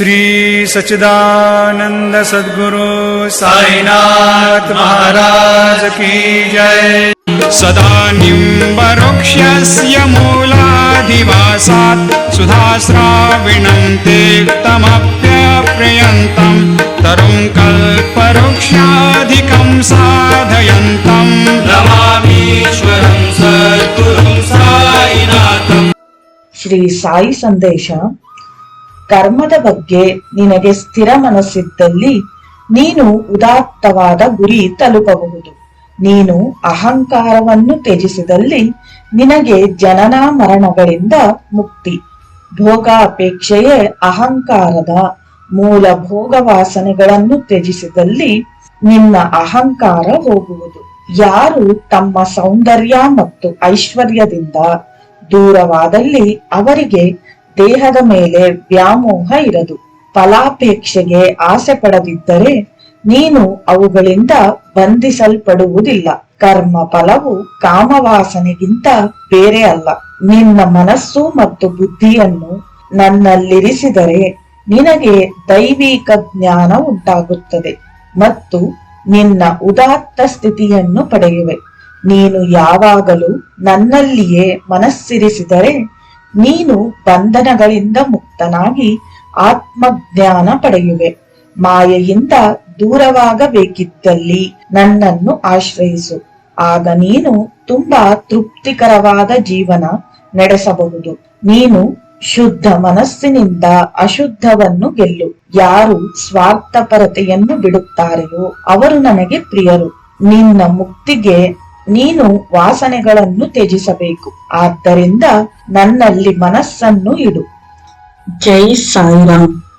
श्री सचिदानंद सदगुरु साईनाथ महाराज की जय। सदा मूलाधिवासात् मूलाधिवासा सुधा श्राविण कल्पवृक्षाधिकं साधयन्तं। नमामीश्वरं साधय श्री साई संदेश ಕರ್ಮದ ಬಗ್ಗೆ ನಿನಗೆ ಸ್ಥಿರ ಮನಸ್ಸಿದ್ದಲ್ಲಿ ನೀನು ಉದಾತ್ತವಾದ ಗುರಿ ತಲುಪಬಹುದು. ನೀನು ಅಹಂಕಾರವನ್ನು ತ್ಯಜಿಸಿದಲ್ಲಿ ನಿನಗೆ ಜನನ ಮರಣಗಳಿಂದ ಮುಕ್ತಿ. ಭೋಗಾಪೇಕ್ಷೆಯೇ ಅಹಂಕಾರದ ಮೂಲ ಭೋಗ ವಾಸನೆಗಳನ್ನು ತ್ಯಜಿಸಿದಲ್ಲಿ ನಿನ್ನ ಅಹಂಕಾರ ಹೋಗುವುದು. ಯಾರು ತಮ್ಮ ಸೌಂದರ್ಯ ಮತ್ತು ಐಶ್ವರ್ಯದಿಂದ ದೂರವಾದಲ್ಲಿ ಅವರಿಗೆ ದೇಹದ ಮೇಲೆ ವ್ಯಾಮೋಹ ಇರದು. ಫಲಾಪೇಕ್ಷೆಗೆ ಆಸೆ ಪಡದಿದ್ದರೆ ನೀನು ಅವುಗಳಿಂದ ಬಂಧಿಸಲ್ಪಡುವುದಿಲ್ಲ. ಕರ್ಮ ಫಲವು ಕಾಮವಾಸನೆಗಿಂತ ಬೇರೆ ಅಲ್ಲ. ನಿನ್ನ ಮನಸ್ಸು ಮತ್ತು ಬುದ್ಧಿಯನ್ನು ನನ್ನಲ್ಲಿರಿಸಿದರೆ ನಿನಗೆ ದೈವಿಕ ಜ್ಞಾನ ಉಂಟಾಗುತ್ತದೆ ಮತ್ತು ನಿನ್ನ ಉದಾತ್ತ ಸ್ಥಿತಿಯನ್ನು ಪಡೆಯುವೆ. ನೀನು ಯಾವಾಗಲೂ ನನ್ನಲ್ಲಿಯೇ ಮನಸ್ಸಿರಿಸಿದರೆ ನೀನು ಬಂಧನಗಳಿಂದ ಮುಕ್ತನಾಗಿ ಆತ್ಮಜ್ಞಾನ ಪಡೆಯುವೆ. ಮಾಯೆಯಿಂದ ದೂರವಾಗಬೇಕಿದ್ದಲ್ಲಿ ನನ್ನನ್ನು ಆಶ್ರಯಿಸು. ಆಗ ನೀನು ತುಂಬಾ ತೃಪ್ತಿಕರವಾದ ಜೀವನ ನಡೆಸಬಹುದು. ನೀನು ಶುದ್ಧ ಮನಸ್ಸಿನಿಂದ ಅಶುದ್ಧವನ್ನು ಗೆಲ್ಲು. ಯಾರು ಸ್ವಾರ್ಥಪರತೆಯನ್ನು ಬಿಡುತ್ತಾರೆಯೋ ಅವರು ನನಗೆ ಪ್ರಿಯರು. ನಿನ್ನ ಮುಕ್ತಿಗೆ ನೀನು ವಾಸನೆಗಳನ್ನು ತ್ಯಜಿಸಬೇಕು. ಆದ್ದರಿಂದ ನನ್ನಲ್ಲಿ ಮನಸ್ಸನ್ನು ಇಡು. ಜೈ ಸಾಯಿರಾಮ್.